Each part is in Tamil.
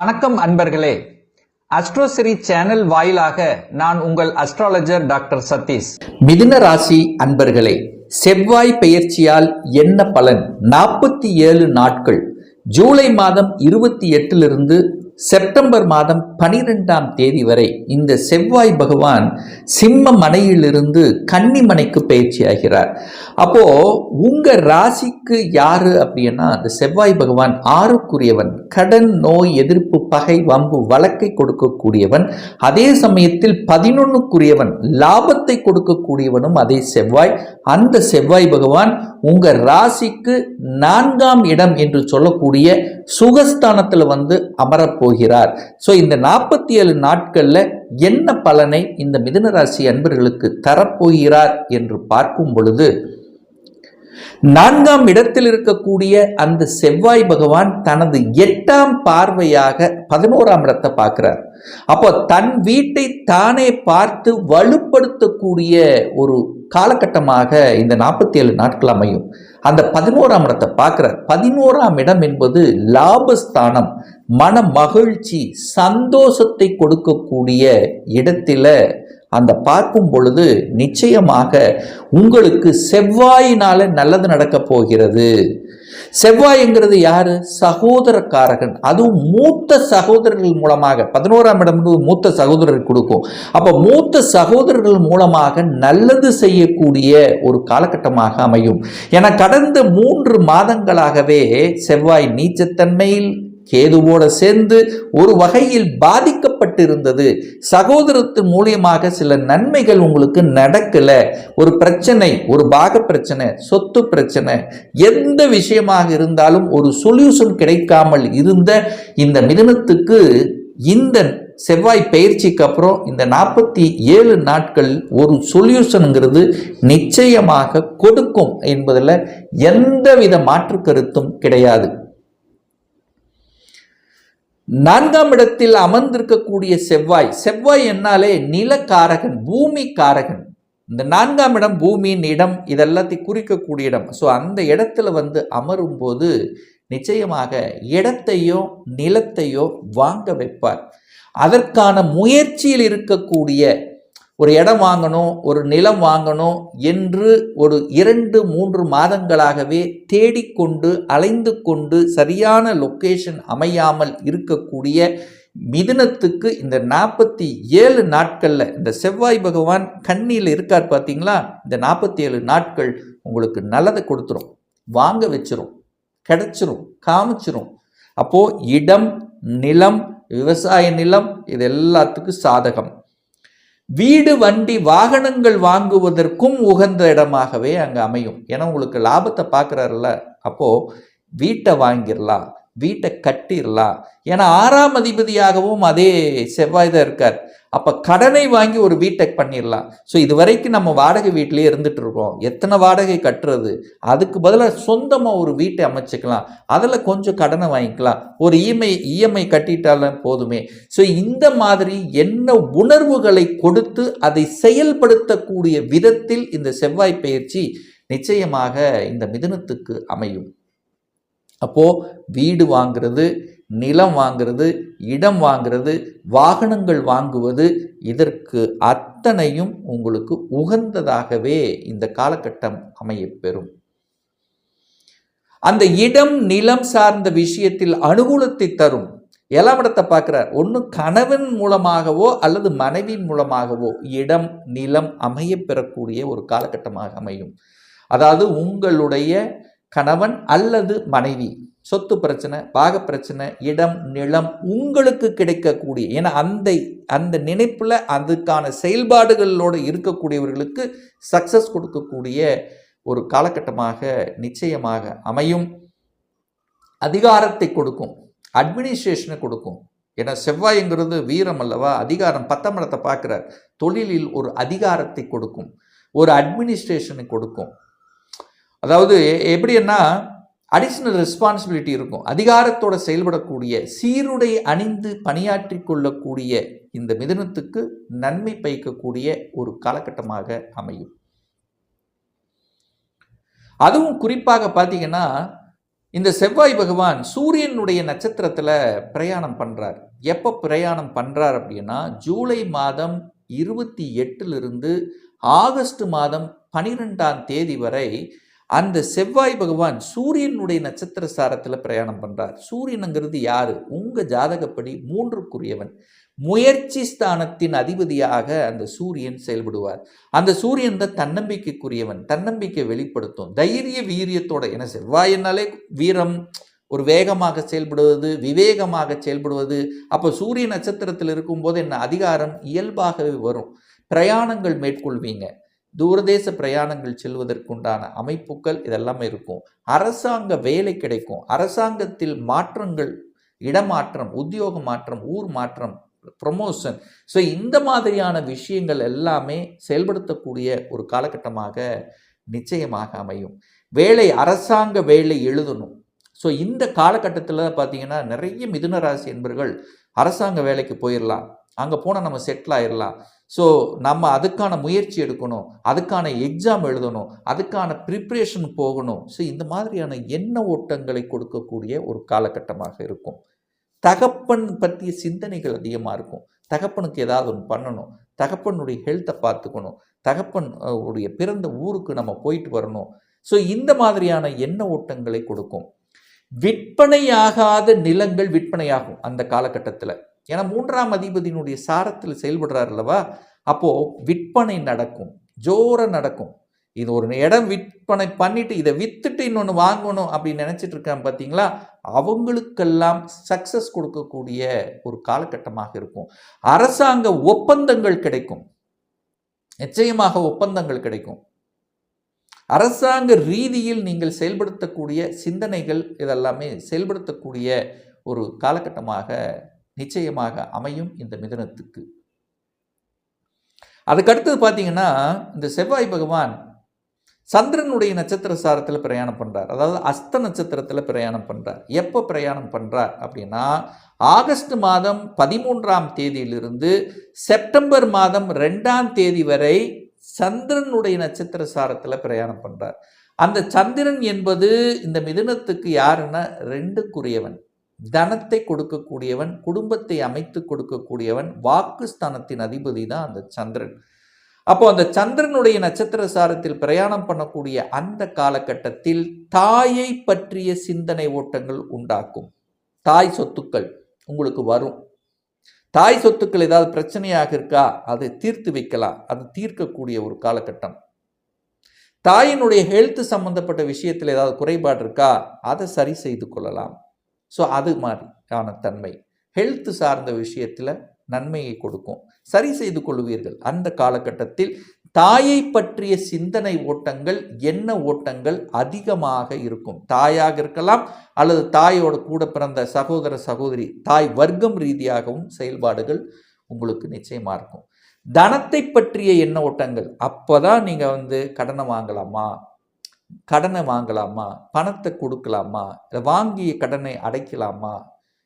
வணக்கம் அன்பர்களே. அஸ்ட்ரோசிரி சேனல் வாயிலாக நான் உங்கள் அஸ்ட்ராலஜர் டாக்டர் சதீஷ். மிதுன ராசி அன்பர்களே செவ்வாய் பெயர்ச்சியால் என்ன பலன்? நாற்பத்தி ஏழு நாட்கள். ஜூலை மாதம் இருபத்தி எட்டிலிருந்து செப்டம்பர் மாதம் பனிரெண்டாம் தேதி வரை இந்த செவ்வாய் பகவான் சிம்ம மனையிலிருந்து கன்னிமனைக்கு பயிற்சியாகிறார் அப்போ உங்க ராசிக்கு யாரு அப்படின்னா அந்த செவ்வாய் பகவான் ஆறுக்குரியவன் கடன் நோய் எதிர்ப்பு பகை வம்பு வழக்கை கொடுக்கக்கூடியவன் அதே சமயத்தில் பதினொன்னுக்குரியவன் லாபத்தை கொடுக்கக்கூடியவனும் அதே செவ்வாய். அந்த செவ்வாய் பகவான் உங்க ராசிக்கு நான்காம் இடம் என்று சொல்லக்கூடிய சுகஸ்தானத்தில் வந்து அமரப் போகிறார் ஸோ இந்த நாற்பத்தி ஏழு நாட்கள்ல என்ன பலனை இந்த மிதுன ராசி அன்பர்களுக்கு தரப்போகிறார் என்று பார்க்கும் பொழுது நான்காம் இடத்தில் இருக்கக்கூடிய அந்த செவ்வாய் பகவான் தனது எட்டாம் பார்வையாக பதினோராம் இடத்தை பார்க்கிறார். அப்போ தன் வீட்டை தானே பார்த்து வலுப்படுத்தக்கூடிய ஒரு காலகட்டமாக இந்த நாற்பத்தி ஏழு நாட்கள் அமையும். அந்த பதினோராம் இடத்தை பார்க்கிறார். பதினோராம் இடம் என்பது லாபஸ்தானம் மன மகிழ்ச்சி சந்தோஷத்தை கொடுக்கக்கூடிய இடத்துல அந்த பார்க்கும் பொழுது நிச்சயமாக உங்களுக்கு செவ்வாயினால நல்லது நடக்க போகிறது. செவ்வாய்ங்கிறது யாரு? சகோதரக்காரகன். அதுவும் மூத்த சகோதரர்கள் மூலமாக. பதினோராம் இடம் மூத்த சகோதரர் கொடுக்கும். அப்ப மூத்த சகோதரர்கள் மூலமாக நல்லது செய்யக்கூடிய ஒரு காலகட்டமாக அமையும். என கடந்த மூன்று மாதங்களாகவே செவ்வாய் நீச்சத்தன்மையில் கேதுவோட சேர்ந்து ஒரு வகையில் பாதிக்கப்பட்டிருந்தது. சகோதரத்தின் மூலியமாக சில நன்மைகள் உங்களுக்கு நடக்கல. ஒரு பிரச்சனை ஒரு பாக பிரச்சனை சொத்து பிரச்சனை எந்த விஷயமாக இருந்தாலும் ஒரு சொல்யூஷன் கிடைக்காமல் இருந்த இந்த மிதனத்துக்கு இந்த செவ்வாய் பயிற்சிக்கு அப்புறம் இந்த நாற்பத்தி ஏழு நாட்கள் ஒரு சொல்யூஷனுங்கிறது நிச்சயமாக கொடுக்கும் என்பதில் எந்தவித மாற்று கருத்தும் கிடையாது. நான்காம் இடத்தில் அமர்ந்திருக்கக்கூடிய செவ்வாய் செவ்வாய் என்னாலே நிலக்காரகன் பூமி காரகன் இந்த நான்காம் இடம் பூமியின் இடம் இதெல்லாத்தையும் குறிக்கக்கூடிய இடம். ஸோ அந்த இடத்துல வந்து அமரும் போது நிச்சயமாக இடத்தையோ நிலத்தையோ வாங்க வைப்பார். அதற்கான முயற்சியில் இருக்கக்கூடிய ஒரு இடம் வாங்கணும் ஒரு நிலம் வாங்கணும் என்று ஒரு இரண்டு மூன்று மாதங்களாகவே தேடிக்கொண்டு அலைந்து கொண்டு சரியான லொக்கேஷன் அமையாமல் இருக்கக்கூடிய மிதுனத்துக்கு இந்த நாற்பத்தி ஏழு நாட்களில் இந்த செவ்வாய் பகவான் கண்ணியில் இருக்கார் பார்த்தீங்களா? இந்த நாற்பத்தி ஏழு நாட்கள் உங்களுக்கு நல்லதை கொடுத்துரும். வாங்க வச்சிரும் கிடச்சிரும் காமிச்சிரும். அப்போது இடம் நிலம் விவசாய நிலம் இது எல்லாத்துக்கும் சாதகம். வீடு வண்டி வாகனங்கள் வாங்குவதற்கும் உகந்த இடமாகவே அங்கே அமையும். ஏன்னா உங்களுக்கு லாபத்தை பார்க்குறாருல்ல. அப்போது வீட்டை வாங்கிடலாம். வீட்டை கட்டிடலாம். ஏன்னா ஆறாம் அதிபதியாகவும் அதே செவ்வாய் தான் இருக்கார். அப்போ கடனை வாங்கி ஒரு வீட்டை பண்ணிடலாம். ஸோ இது வரைக்கும் நம்ம வாடகை வீட்டிலேயே இருந்துட்டு இருக்கோம். எத்தனை வாடகை கட்டுறது? அதுக்கு பதிலாக சொந்தமாக ஒரு வீட்டை அமைச்சுக்கலாம். அதில் கொஞ்சம் கடனை வாங்கிக்கலாம். ஒரு இஎம்ஐ இஎம்ஐ கட்டிட்டாலும் போதுமே. ஸோ இந்த மாதிரி என்ன உணர்வுகளை கொடுத்து அதை செயல்படுத்தக்கூடிய விதத்தில் இந்த செவ்வாய் பயிற்சி நிச்சயமாக இந்த மிதுனத்துக்கு அமையும். அப்போது வீடு வாங்கிறது நிலம் வாங்கிறது இடம் வாங்கிறது வாகனங்கள் வாங்குவது இதற்கு அத்தனையும் உங்களுக்கு உகந்ததாகவே இந்த காலகட்டம் அமையப்பெறும் அந்த இடம் நிலம் சார்ந்த விஷயத்தில் அனுகூலத்தை தரும். ஏழாம் இடத்தை பார்க்குறார். ஒன்று கணவன் மூலமாகவோ அல்லது மனைவியின் மூலமாகவோ இடம் நிலம் அமைய பெறக்கூடிய ஒரு காலகட்டமாக அமையும். அதாவது உங்களுடைய கணவன் அல்லது மனைவி சொத்து பிரச்சனை பாக பிரச்சனை இடம் நிலம் உங்களுக்கு கிடைக்கக்கூடிய ஏன்னா அந்த அந்த நினைப்பில் அதுக்கான செயல்பாடுகளோடு இருக்கக்கூடியவர்களுக்கு சக்சஸ் கொடுக்கக்கூடிய ஒரு காலகட்டமாக நிச்சயமாக அமையும். அதிகாரத்தை கொடுக்கும் அட்மினிஸ்ட்ரேஷனை கொடுக்கும். ஏன்னா செவ்வாய்ங்கிறது வீரம் அல்லவா? அதிகாரம் பத்தாம் இடத்தை பார்க்குறார். தொழிலில் ஒரு அதிகாரத்தை கொடுக்கும் ஒரு அட்மினிஸ்ட்ரேஷனை கொடுக்கும். அதாவது எப்படின்னா அடிஷ்னல் ரெஸ்பான்சிபிலிட்டி இருக்கும். அதிகாரத்தோட செயல்படக்கூடிய சீருடை அணிந்து பணியாற்றி கொள்ளக்கூடிய இந்த மிதனத்துக்கு நன்மை பயக்கக்கூடிய ஒரு காலகட்டமாக அமையும். அதுவும் குறிப்பாக பார்த்தீங்கன்னா இந்த செவ்வாய் பகவான் சூரியனுடைய நட்சத்திரத்தில் பிரயாணம் பண்ணுறார் எப்போ பிரயாணம் பண்ணுறார் அப்படின்னா ஜூலை மாதம் இருபத்தி எட்டிலிருந்து ஆகஸ்ட் மாதம் பனிரெண்டாம் தேதி வரை அந்த செவ்வாய் பகவான் சூரியனுடைய நட்சத்திர சாரத்தில் பிரயாணம் பண்ணுறார் சூரியனுங்கிறது யாரு? உங்கள் ஜாதகப்படி மூன்றுக்குரியவன். முயற்சி ஸ்தானத்தின் அதிபதியாக அந்த சூரியன் செயல்படுவார். அந்த சூரியன் தான் தன்னம்பிக்கைக்குரியவன். தன்னம்பிக்கை வெளிப்படுத்தும். தைரிய வீரியத்தோட ஏன்னா செவ்வாயினாலே வீரம் ஒரு வேகமாக செயல்படுவது விவேகமாக செயல்படுவது. அப்போ சூரிய நட்சத்திரத்தில் இருக்கும்போது என்ன? அதிகாரம் இயல்பாகவே வரும். பிரயாணங்கள் மேற்கொள்வீங்க. தூரதேச பிரயாணங்கள் செல்வதற்குண்டான அமைப்புகள் இதெல்லாமே இருக்கும். அரசாங்க வேலை கிடைக்கும். அரசாங்கத்தில் மாற்றங்கள் இடமாற்றம் உத்தியோக மாற்றம் ஊர் மாற்றம் ப்ரொமோஷன் ஸோ இந்த மாதிரியான விஷயங்கள் எல்லாமே செயல்படுத்தக்கூடிய ஒரு காலகட்டமாக நிச்சயமாக அமையும். வேலை அரசாங்க வேலை எழுதணும். ஸோ இந்த காலகட்டத்தில் பார்த்தீங்கன்னா நிறைய மிதுன ராசி என்பர்கள் அரசாங்க வேலைக்கு போயிடலாம் அங்கே போனால் நம்ம செட்டில் ஆயிடலாம் ஸோ நம்ம அதுக்கான முயற்சி எடுக்கணும் அதுக்கான எக்ஸாம் எழுதணும் அதுக்கான ப்ரிப்ரேஷன் போகணும். ஸோ இந்த மாதிரியான எண்ண ஓட்டங்களை கொடுக்கக்கூடிய ஒரு காலகட்டமாக இருக்கும். தகப்பன் பற்றிய சிந்தனைகள் அதிகமாக இருக்கும். தகப்பனுக்கு ஏதாவது ஒன்று பண்ணணும். தகப்பனுடைய ஹெல்த்தை பார்த்துக்கணும். தகப்பன் உடைய பிறந்த ஊருக்கு நம்ம போயிட்டு வரணும். ஸோ இந்த மாதிரியான எண்ண ஓட்டங்களை கொடுக்கும். விற்பனையாகாத நிலங்கள் விற்பனையாகும் அந்த காலகட்டத்தில். ஏன்னா மூன்றாம் அதிபதியினுடைய சாரத்தில் செயல்படுறார் அல்லவா? அப்போது விற்பனை நடக்கும். ஜோராக நடக்கும். இது ஒரு இடம் விற்பனை பண்ணிட்டு இதை வித்துட்டு இன்னொன்று வாங்கணும் அப்படின்னு நினச்சிட்டு இருக்காங்க பார்த்தீங்களா அவங்களுக்கெல்லாம் சக்ஸஸ் கொடுக்கக்கூடிய ஒரு காலகட்டமாக இருக்கும். அரசாங்க ஒப்பந்தங்கள் கிடைக்கும். நிச்சயமாக ஒப்பந்தங்கள் கிடைக்கும். அரசாங்க ரீதியில் நீங்கள் செயல்படுத்தக்கூடிய சிந்தனைகள் இதெல்லாமே செயல்படுத்தக்கூடிய ஒரு காலகட்டமாக நிச்சயமாக அமையும் இந்த மிதனத்துக்கு. அதுக்கடுத்தது பார்த்தீங்கன்னா இந்த செவ்வாய் பகவான் சந்திரனுடைய நட்சத்திர சாரத்தில் பிரயாணம் பண்ணுறார் அதாவது அஸ்த நட்சத்திரத்தில் பிரயாணம் பண்ணுறார் எப்போ பிரயாணம் பண்ணுறார் அப்படின்னா ஆகஸ்ட் மாதம் பதிமூன்றாம் தேதியிலிருந்து செப்டம்பர் மாதம் ரெண்டாம் தேதி வரை சந்திரனுடைய நட்சத்திர சாரத்தில் பிரயாணம் பண்ணுறார் அந்த சந்திரன் என்பது இந்த மிதுனத்துக்கு யாருன்னா ரெண்டுக்குரியவன். தனத்தை கொடுக்கக்கூடியவன் குடும்பத்தை அமைத்து கொடுக்கக்கூடியவன் வாக்குஸ்தானத்தின் அதிபதி தான் அந்த சந்திரன். அப்போ அந்த சந்திரனுடைய நட்சத்திர சாரத்தில் பிரயாணம் பண்ணக்கூடிய அந்த காலகட்டத்தில் தாயை பற்றிய சிந்தனை ஓட்டங்கள் உண்டாக்கும். தாய் சொத்துக்கள் உங்களுக்கு வரும். தாய் சொத்துக்கள் ஏதாவது பிரச்சனையாக இருக்கா அதை தீர்த்து வைக்கலாம். அது தீர்க்கக்கூடிய ஒரு காலகட்டம். தாயினுடைய ஹெல்த் சம்பந்தப்பட்ட விஷயத்தில் ஏதாவது குறைபாடு இருக்கா அதை சரி செய்து கொள்ளலாம். ஸோ அது மாதிரியான தன்மை. ஹெல்த் சார்ந்த விஷயத்தில் நன்மையை கொடுக்கும். சரி செய்து கொள்வீர்கள். அந்த காலகட்டத்தில் தாயை பற்றிய சிந்தனை ஓட்டங்கள் என்ன ஓட்டங்கள் அதிகமாக இருக்கும். தாயாக இருக்கலாம் அல்லது தாயோட கூட பிறந்த சகோதர சகோதரி தாய் வர்க்கம் ரீதியாகவும் செயல்பாடுகள் உங்களுக்கு நிச்சயமாக இருக்கும். தனத்தை பற்றிய எண்ண ஓட்டங்கள். அப்போ தான் நீங்கள் வந்து கடனை வாங்கலாமா? கடனை வாங்கலாமா? பணத்தை கொடுக்கலாமா? இல்லை வாங்கிய கடனை அடைக்கலாமா?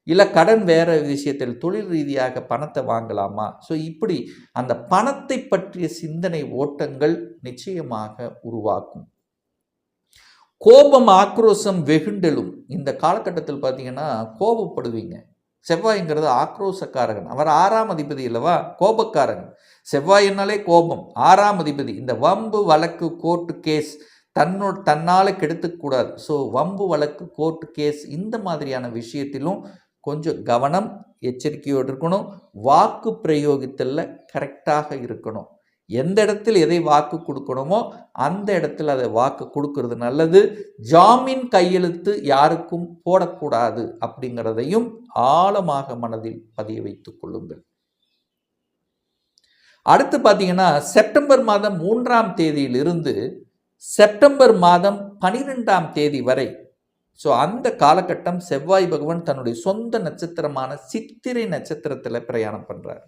இல்லை கடன் வேறு விஷயத்தில் தொழில் ரீதியாக பணத்தை வாங்கலாமா? ஸோ இப்படி அந்த பணத்தை பற்றிய சிந்தனை ஓட்டங்கள் நிச்சயமாக உருவாக்கும். கோபம் ஆக்ரோஷம் வெகுண்டெழும். இந்த காலகட்டத்தில் பார்த்தீங்கன்னா கோபப்படுவீங்க. செவ்வாய்ங்கிறது ஆக்ரோஷக்காரகன். அவர் ஆறாம் அதிபதி அல்லவா? கோபக்காரகன். செவ்வாயினாலே கோபம். ஆறாம் அதிபதி. இந்த வம்பு வழக்கு கோர்ட்டு கேஸ் தன்னோ தன்னால் கெடுத்துக்கூடாது ஸோ வம்பு வழக்கு கோர்ட்டு கேஸ் இந்த மாதிரியான விஷயத்திலும் கொஞ்சம் கவனம் எச்சரிக்கையோடு இருக்கணும். வாக்கு பிரயோகித்தலில் கரெக்டாக இருக்கணும். எந்த இடத்தில் எதை வாக்கு கொடுக்கணுமோ அந்த இடத்துல அதை வாக்கு கொடுக்கறது நல்லது. ஜாமீன் கையெழுத்து யாருக்கும் போடக்கூடாது அப்படிங்கிறதையும் ஆழமாக மனதில் பதிய வைத்துக் கொள்ளுங்கள். அடுத்து பார்த்தீங்கன்னா செப்டம்பர் மாதம் மூன்றாம் தேதியிலிருந்து செப்டம்பர் மாதம் பனிரெண்டாம் தேதி வரை ஸோ அந்த காலகட்டம் செவ்வாய் பகவான் தன்னுடைய சொந்த நட்சத்திரமான சித்திரை நட்சத்திரத்தில் பிரயாணம் பண்ணுறார்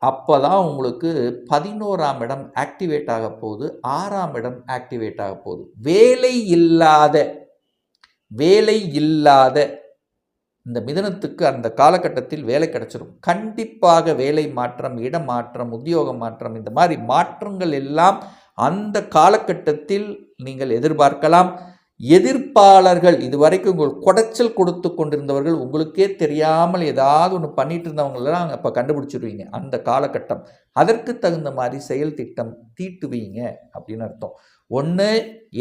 அப்போ தான் உங்களுக்கு பதினோராம் இடம் ஆக்டிவேட் ஆக போகுது ஆறாம் இடம் ஆக்டிவேட் ஆக போகுது. வேலை இல்லாத வேலை இல்லாத இந்த மிதனத்துக்கு அந்த காலகட்டத்தில் வேலை கிடச்சிரும். கண்டிப்பாக வேலை மாற்றம் இடமாற்றம் மாற்றம் உத்தியோக மாற்றம் இந்த மாதிரி மாற்றங்கள் எல்லாம் அந்த காலகட்டத்தில் நீங்கள் எதிர்பார்க்கலாம். எதிர்ப்பாளர்கள் இதுவரைக்கும் உங்கள் குடைச்சல் கொடுத்து கொண்டிருந்தவர்கள் உங்களுக்கே தெரியாமல் ஏதாவது ஒன்று பண்ணிட்டு இருந்தவங்களெல்லாம் அப்போ கண்டுபிடிச்சிருவீங்க. அந்த காலகட்டம். அதற்கு தகுந்த மாதிரி செயல் திட்டம் தீட்டுவீங்க அப்படின்னு அர்த்தம். ஒன்று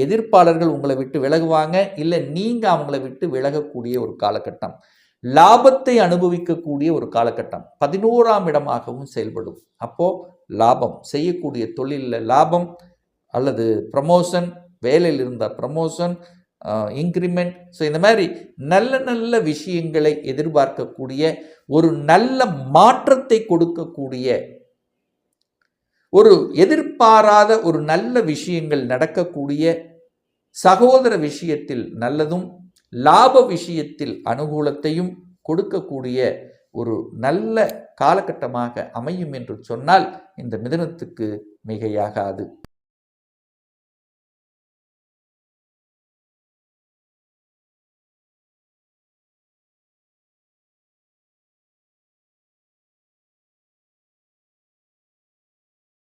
எதிர்ப்பாளர்கள் உங்களை விட்டு விலகுவாங்க. இல்லை நீங்கள் அவங்கள விட்டு விலகக்கூடிய ஒரு காலகட்டம். லாபத்தை அனுபவிக்கக்கூடிய ஒரு காலகட்டம். பதினோராம் இடமாகவும் செயல்படும். அப்போ லாபம் செய்யக்கூடிய தொழிலில் லாபம் அல்லது ப்ரமோஷன் வேலையில் இருந்த ப்ரமோஷன் இன்க்ரிமெண்ட் ஸோ இந்த மாதிரி நல்ல நல்ல விஷயங்களை எதிர்பார்க்கக்கூடிய ஒரு நல்ல மாற்றத்தை கொடுக்கக்கூடிய ஒரு எதிர்பாராத ஒரு நல்ல விஷயங்கள் நடக்கக்கூடிய சகோதர விஷயத்தில் நல்லதும் லாப விஷயத்தில் அனுகூலத்தையும் கொடுக்கக்கூடிய ஒரு நல்ல காலகட்டமாக அமையும் என்று சொன்னால் இந்த மிதனத்துக்கு மிகையாகாது.